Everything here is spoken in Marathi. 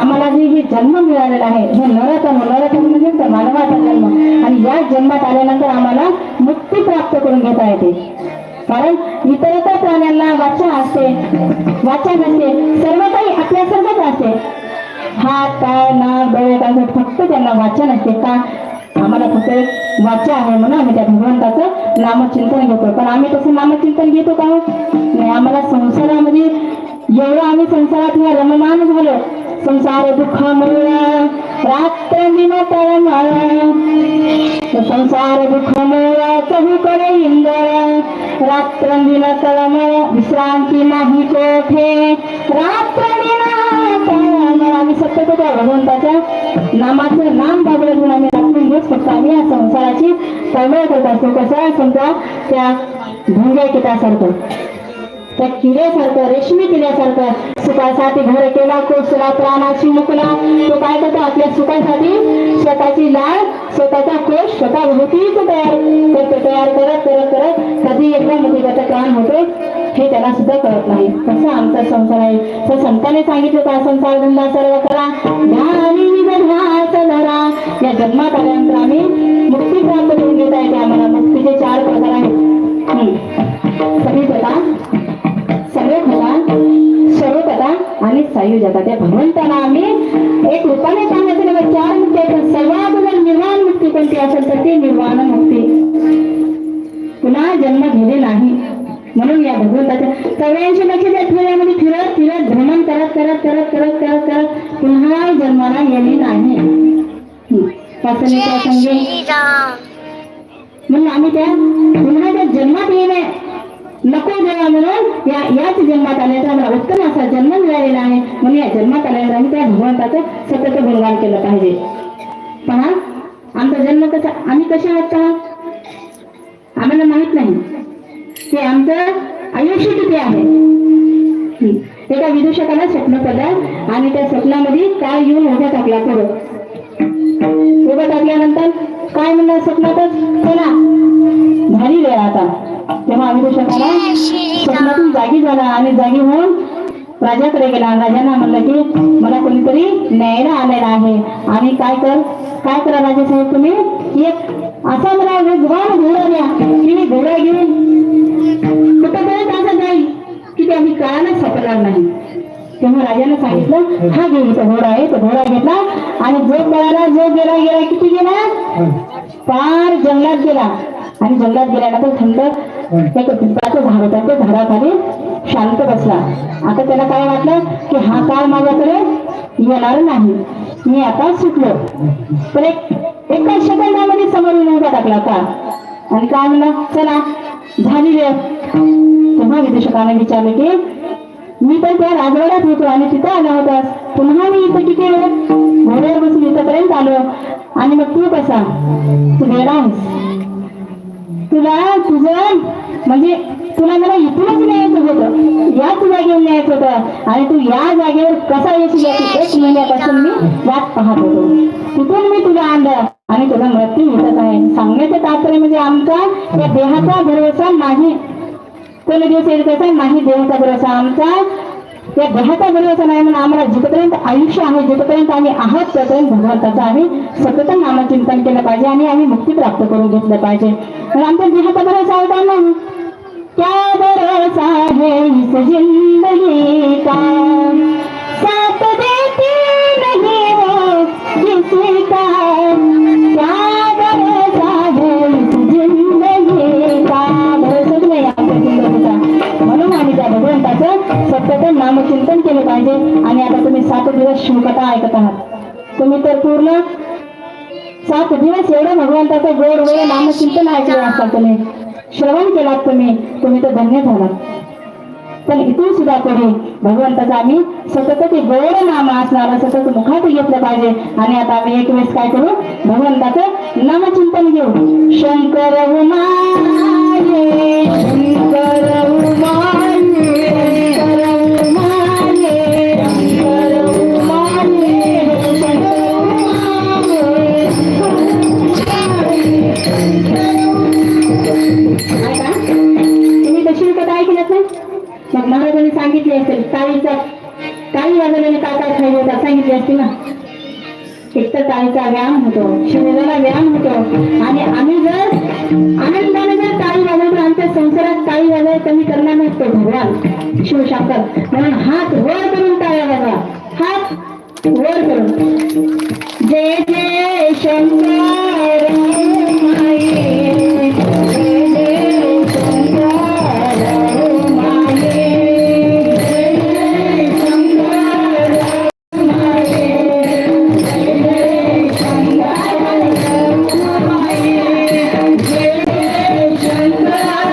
आम्हाला जे हे जन्म मिळालेला आहे. हे नरतन नरतन म्हणजे मानवाचा जन्म. आणि या जन्मात आल्यानंतर आम्हाला मुक्ती प्राप्त करून घेता येते. कारण इतरतर प्राण्यांना वाचा असते वाचा नसते. सर्व काही आपल्या सर्वच असते. हात पाय ना डोळे फक्त त्यांना वाचन असते का? आम्हाला फक्त एक वाचा आहे म्हणून आम्ही त्या भगवंताचं नामचिंतन घेतो. पण आम्ही तसं नामचिंतन घेतो का हो? नाही आम्हाला संसारामध्ये जेवढं आम्ही संसारात या रममान झालो संसार दुःख मुळा रात्र दिन संसार दुःख मुळा इंदळ करे इंद्र. रात्र दिन विश्रांती नाही कोठे. रात्र दिन आम्ही सतत त्या भगवंताच्या नामाचं नाम बाबडत म्हणून आम्ही रात्री दिवस फक्त आम्ही या संसाराची तळमळ करत असतो. कसं समजा त्या भुंग्या किटासारखं त्या किड्यासारखं रेशमी किड्यासारखं सुखासाठी घर केला कोसला प्राणाची मुकला. तो काय करतो? आपल्या सुखासाठी स्वतःची लाळ स्वतःचा कोश स्वतः भोवतीच तयार करतो तयार करत करत करत कधी एकदा मृत्यूचा काम होतो हे त्याला सुद्धा कळत नाही. कसं आमचा संसार आहे. तर संतांनी सांगितलं का संसार धंदा सर्व करा. धरा. या जन्मात आल्यानंतर आम्ही मुक्ती प्राप्त करून घेता येते आम्हाला मुक्तीचे चार प्रकार आहेत. हम्म. सगळी सर्वकथा सर्वकथा आणि सायुजता त्या भगवंताला आम्ही एक रूपाने सांगायचं नाही चार मुक्ती आहेत सर्वात जर निर्वाण मुक्ती कोणती असेल तर ती निर्वाण मुक्ती. पुन्हा जन्म घेणे नाही. म्हणून या भगवंताच्या चौऱ्याऐंशी लक्षाच्या आठवड्यामध्ये फिरत फिरत भ्रमण करत करत करत करत करत करत पुन्हा जन्माला येणे नाही. म्हणून आम्ही त्या पुन्हा त्या जन्मात येणे नको देवा म्हणून या याच जन्मात आल्याचा आम्हाला उत्तम असा जन्म मिळालेला आहे. म्हणून या जन्मात आल्यावर आम्ही त्या भगवंताचं सतत गुणगान केलं पाहिजे. पहा आमचा जन्म कसा आम्ही कसे आहोत पहा? आम्हाला माहीत नाही. की आमचं आयुष्य किती आहे? एका विदूषकाला स्वप्न पडलं आणि त्या स्वप्नामध्ये काय येऊन उभ्या टाकला पुढं उभ्या टाकल्यानंतर काय म्हणलं स्वप्नातच? चला भारी वेळ आता. तेव्हा अविदूषकाला स्वप्नातून जागी झाला आणि जागी होऊन राजाकडे गेला. राजांना म्हणलं की मला कोणीतरी न्यायला आलेला आहे. आणि काय कर काय करा राजासाहेब तुम्ही? एक असा मला वेगवान घोडा द्या की मी घोडा घेऊन कुठंपर्यंत असं जाईल की ते आम्ही कळायला सापडणार नाही. तेव्हा राजाने सांगितलं हा घे इथं घोडा आहे तो घोडा घेतला. आणि जो पळाला जो गेला गेला किती गेला? पार जंगलात गेला. आणि जंगलात गेल्यानंतर थंड एक पिंपळाचं झाडाच्या झाडाखाली शांत बसला. आता त्याला काय वाटलं? की हा काळ माझ्याकडे येणार नाही. मी आता सुटलो. पण एक एका सेकंदामध्ये समोर नव्हता उभा टाकला का? आणि काय म्हणला? चला झाली वेळ. तेव्हा विदेशकाने विचारलं की मी तर त्या राजवाड्यात होतो आणि तिथं आला होतास पुन्हा मी इथं किती वेळ घोड्यावर बसून इथंपर्यंत आलो. आणि मग तू कसा? तू वेळा आहेस. तुला तुझं म्हणजे तुला मला इथूनच न्यायचं होतं. याच जागेवर न्यायचं होतं. आणि तू या जागेवर कसा येशील याची एक महिन्यापासून मी वाट पाहत होतो. तिथून मी तुला आणलं आणि तुला मृत्यू उठत आहे. सांगण्याचं तात्पर्य म्हणजे आमचा या देहाचा भरोसा नाही कोणी दिवस येईल त्याचा नाही देवाचा भरोसा. आमचा या ग्रहाचा भरोसा नाही म्हणून आम्हाला जिथपर्यंत आयुष्य आहे जिथपर्यंत आम्ही आहात त्यापर्यंत भगवंताचं आम्ही सतत नामचिंतन केलं पाहिजे आणि आम्ही मुक्ती प्राप्त करून घेतलं पाहिजे. आणि आमच्या ग्रहाचा भरोसा होता नाही क्या भरोसा है इस जिंदगी का? साथ सतत नामचिंतन केले पाहिजे आणि आता तुम्ही सात दिवस शिवकथा ऐकत आहात. तुम्ही तर पूर्ण सात दिवस एवढं भगवंताचं गोड वेळ नामचिंतन ऐकलं असतात तुम्ही. श्रवण केलात तुम्ही. तुम्ही तर धन्य झालात. पण इथून सुद्धा पुढे भगवंताचा आम्ही सतत ते गौर नाम असणार सतत मुखात घेतलं पाहिजे. आणि आता आम्ही एक वेळेस काय करू? भगवंताचं नामचिंतन घेऊ. शंकर उमा मग महाराजांनी सांगितले असेल काळीचा काळी वाजवल्याने काय काय खायला होता सांगितले असते ना? एक तर काळीचा व्यायाम होतो शरीराला व्यायाम होतो. आणि आम्ही जर आनंदाने जर काळी वाजवली तर आमच्या संसारात टाळी वाजवायला कमी करणार नसतो भगवान शिवशाकर म्हणून हात वर करून काळ्या वाजवा हात वर करून. जय जय शंकर.